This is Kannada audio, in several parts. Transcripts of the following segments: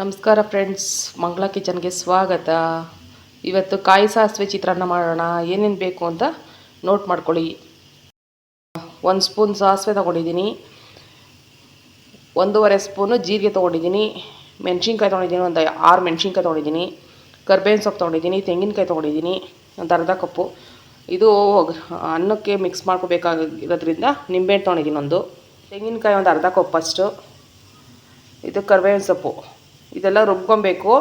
ನಮಸ್ಕಾರ ಫ್ರೆಂಡ್ಸ್ ಮಂಗಳ ಕಿಚನ್ಗೆ ಸ್ವಾಗತ. ಇವತ್ತು ಕಾಯಿ ಸಾಸಿವೆ ಚಿತ್ರಾನ್ನ ಮಾಡೋಣ. ಏನೇನು ಬೇಕು ಅಂತ ನೋಟ್ ಮಾಡ್ಕೊಳ್ಳಿ. ಒಂದು ಸ್ಪೂನ್ ಸಾಸಿವೆ ತೊಗೊಂಡಿದ್ದೀನಿ. ಒಂದೂವರೆ ಸ್ಪೂನು ಜೀರಿಗೆ ತೊಗೊಂಡಿದ್ದೀನಿ. ಮೆಣಸಿನ್ಕಾಯಿ ತೊಗೊಂಡಿದ್ದೀನಿ. ಒಂದು ಆರು ಮೆಣಸಿನ್ಕಾಯಿ ತೊಗೊಂಡಿದ್ದೀನಿ. ಕರ್ಬೇವಿನ ಸೊಪ್ಪು ತೊಗೊಂಡಿದ್ದೀನಿ. ತೆಂಗಿನಕಾಯಿ ತೊಗೊಂಡಿದ್ದೀನಿ. ಒಂದು ಅರ್ಧ ಕಪ್ಪು. ಇದು ಅನ್ನಕ್ಕೆ ಮಿಕ್ಸ್ ಮಾಡ್ಕೋಬೇಕಾಗಿರೋದ್ರಿಂದ ನಿಂಬೆಹಣ್ಣು ತೊಗೊಂಡಿದ್ದೀನಿ ಒಂದು. ತೆಂಗಿನಕಾಯಿ ಒಂದು ಅರ್ಧ ಕಪ್ಪಷ್ಟು ಇದು ಕರ್ಬೇವಿನ ಸೊಪ್ಪು. ಇದೆಲ್ಲ ರುಬ್ಕೊಬೇಕು.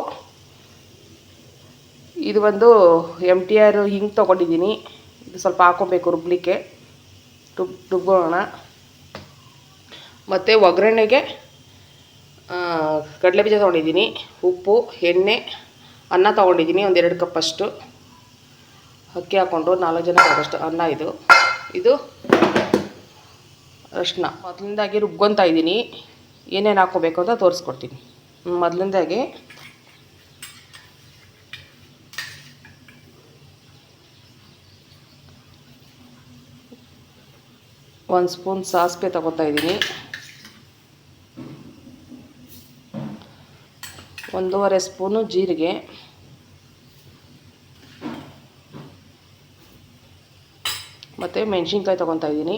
ಇದು ಒಂದು ಎಂ ಟಿ ಆರ್ ಹಿಂಗೆ ತೊಗೊಂಡಿದ್ದೀನಿ. ಇದು ಸ್ವಲ್ಪ ಹಾಕ್ಕೊಬೇಕು ರುಬ್ಲಿಕ್ಕೆ. ರುಬ್, ರುಬ್ಬೋಣ. ಮತ್ತು ಒಗ್ಗರಣೆಗೆ ಕಡಲೆ ಬೀಜ ತೊಗೊಂಡಿದ್ದೀನಿ. ಉಪ್ಪು, ಎಣ್ಣೆ, ಅನ್ನ ತೊಗೊಂಡಿದ್ದೀನಿ ಒಂದೆರಡು ಕಪ್ಪಷ್ಟು ಅಕ್ಕಿ ಹಾಕ್ಕೊಂಡು ನಾಲ್ಕು ಜನ ಆಗೋಷ್ಟು ಅನ್ನ ಇದು. ಇದು ಅರಶಿನ. ಮೊದಲಿಂದಾಗಿ ರುಬ್ಕೊತಾ ಇದ್ದೀನಿ. ಏನೇನು ಹಾಕ್ಕೋಬೇಕು ಅಂತ ತೋರಿಸ್ಕೊಡ್ತೀನಿ. ಮೊದಲಿಂದಾಗಿ. ಒಂದು ಸ್ಪೂನ್ ಸಾಸಿವೆ ತಗೋತಾ ಇದ್ದೀನಿ. ಒಂದೂವರೆ ಸ್ಪೂನು ಜೀರಿಗೆ. ಮತ್ತು ಮೆಣಸಿನ್ಕಾಯಿ ತೊಗೊತಾ ಇದ್ದೀನಿ.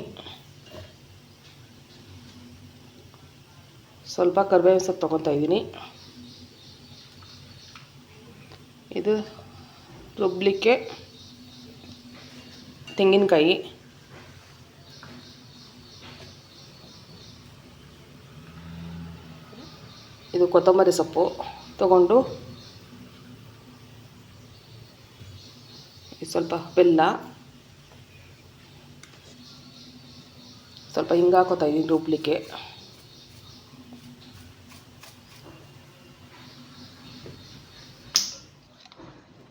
ಸ್ವಲ್ಪ ಕರಿಬೇವಿನ ಸೊಪ್ಪು ತೊಗೊತಾ ಇದ್ದೀನಿ. ಇದು ರುಬ್ಬಲಿಕ್ಕೆ ತೆಂಗಿನಕಾಯಿ. ಇದು ಕೊತ್ತಂಬರಿ ಸೊಪ್ಪು ತಗೊಂಡು ಸ್ವಲ್ಪ ಬೆಲ್ಲ. ಸ್ವಲ್ಪ ಹಿಂಗೆ ಹಾಕೋತಾ ಇದ್ದೀನಿ ರುಬ್ಲಿಕ್ಕೆ.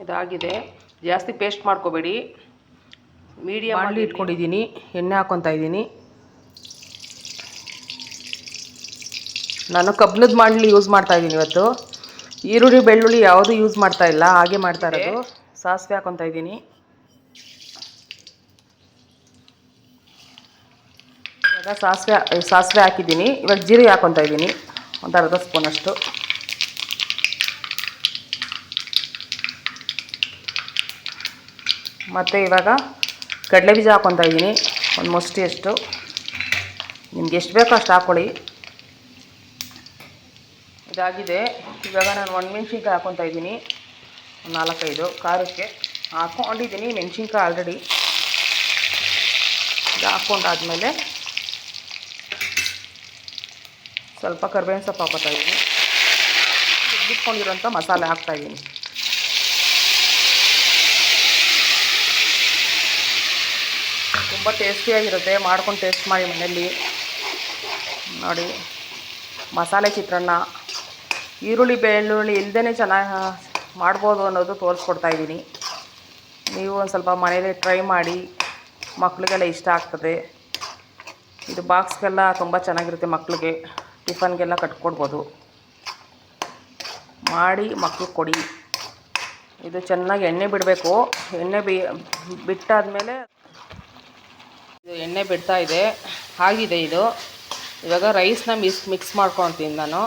ಇದಾಗಿದೆ. ಜಾಸ್ತಿ ಪೇಸ್ಟ್ ಮಾಡ್ಕೋಬೇಡಿ. ಮೀಡಿಯಮ್ ಅಲ್ಲಿ ಇಟ್ಕೊಂಡಿದ್ದೀನಿ. ಎಣ್ಣೆ ಹಾಕ್ಕೊತಾ ಇದ್ದೀನಿ. ನಾನು ಕಬ್ಬಿಣದ ಮಾಡಲಿ ಯೂಸ್ ಮಾಡ್ತಾ ಇದ್ದೀನಿ ಇವತ್ತು. ಈರುಳ್ಳಿ ಬೆಳ್ಳುಳ್ಳಿ ಯಾವುದು ಯೂಸ್ ಮಾಡ್ತಾ ಇಲ್ಲ ಹಾಗೆ ಮಾಡ್ತಾ ಇರೋದು. ಸಾಸಿವೆ ಹಾಕ್ಕೊತಾ ಇದ್ದೀನಿ. ಇವಾಗ ಸಾಸಿವೆ ಸಾಸಿವೆ ಹಾಕಿದ್ದೀನಿ. ಇವಾಗ ಜೀರಿಗೆ ಹಾಕ್ಕೊತಾ ಇದ್ದೀನಿ. ಒಂದು ಅರ್ಧ ಸ್ಪೂನಷ್ಟು ಮತ್ತು ಇವಾಗ ಕಡಲೆ ಬೀಜ ಹಾಕ್ಕೊತಾ ಇದ್ದೀನಿ. ಒಂದು ಮುಷ್ಟಿಯಷ್ಟು ನಿಮ್ಗೆ ಎಷ್ಟು ಬೇಕೋ ಅಷ್ಟು ಹಾಕ್ಕೊಳ್ಳಿ ಇದಾಗಿದೆ. ಇವಾಗ ನಾನು ಒಣಮೆಣ್ಸಿನ್ಕಾಯಿ ಹಾಕ್ಕೊತಾ ಇದ್ದೀನಿ. ಒಂದು ನಾಲ್ಕೈದು. ಖಾರಕ್ಕೆ ಹಾಕ್ಕೊಂಡಿದ್ದೀನಿ ಮೆಣಸಿನ್ಕಾಯಿ ಆಲ್ರೆಡಿ ಇದು ಹಾಕ್ಕೊಂಡಾದ್ಮೇಲೆ ಸ್ವಲ್ಪ ಕರ್ಬೇವಿನ ಸೊಪ್ಪು ಹಾಕೋತಾ ಇದ್ದೀನಿ. ಬಿಟ್ಕೊಂಡಿರೋಂಥ ಮಸಾಲೆ ಹಾಕ್ತಾಯಿದ್ದೀನಿ ತುಂಬ ಟೇಸ್ಟಿಯಾಗಿರುತ್ತೆ ಮಾಡ್ಕೊಂಡು ಟೇಸ್ಟ್ ಮಾಡಿ ಮನೆಯಲ್ಲಿ. ನೋಡಿ, ಮಸಾಲೆ ಚಿತ್ರಾನ್ನ, ಈರುಳ್ಳಿ, ಬೆಳ್ಳುಳ್ಳಿ ಇಲ್ಲದೇ ಚೆನ್ನಾಗಿ ಮಾಡ್ಬೋದು ಅನ್ನೋದು ತೋರಿಸ್ಕೊಡ್ತಾ ಇದ್ದೀನಿ. ನೀವು ಒಂದು ಸ್ವಲ್ಪ ಮನೇಲಿ ಟ್ರೈ ಮಾಡಿ ಮಕ್ಕಳಿಗೆಲ್ಲ ಇಷ್ಟ ಆಗ್ತದೆ. ಇದು ಬಾಕ್ಸ್ಗೆಲ್ಲ ತುಂಬ ಚೆನ್ನಾಗಿರುತ್ತೆ ಮಕ್ಕಳಿಗೆ ಟಿಫನ್ಗೆಲ್ಲ ಕಟ್ಕೊಡ್ಬೋದು. ಮಾಡಿ ಮಕ್ಳಿಗೆ ಕೊಡಿ. ಇದು ಚೆನ್ನಾಗಿ ಎಣ್ಣೆ ಬಿಡಬೇಕು. ಎಣ್ಣೆ ಬಿ, ಬಿಟ್ಟಾದಮೇಲೆ ಇದು ಎಣ್ಣೆ ಬಿಡ್ತಾ ಇದೆ. ಆಗಿದೆ ಇದು. ಇವಾಗ ರೈಸ್ನ ಮಿಕ್ಸ್ ಮಿಕ್ಸ್ ಮಾಡ್ಕೊತೀನಿ ನಾನು.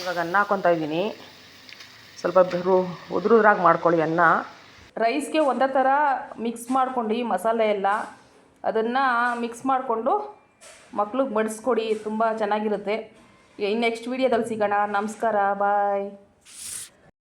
ಇವಾಗ ಅನ್ನ ಹಾಕೊತಾ ಇದ್ದೀನಿ. ಸ್ವಲ್ಪ ರು, ಉದುರುದ್ರಾಗಿ ಮಾಡ್ಕೊಳ್ಳಿ ಅನ್ನ. ರೈಸ್ಗೆ ಒಂದೇ ಥರ ಮಿಕ್ಸ್ ಮಾಡ್ಕೊಂಡು ಮಸಾಲೆ ಎಲ್ಲ, ಅದನ್ನು ಮಿಕ್ಸ್ ಮಾಡಿಕೊಂಡು ಮಕ್ಳಿಗೆ ಬಡಿಸ್ಕೊಡಿ. ತುಂಬ ಚೆನ್ನಾಗಿರುತ್ತೆ. ಇನ್ನು ನೆಕ್ಸ್ಟ್ ವೀಡಿಯೋದಲ್ಲಿ ಸಿಗೋಣ. ನಮಸ್ಕಾರ. ಬಾಯ್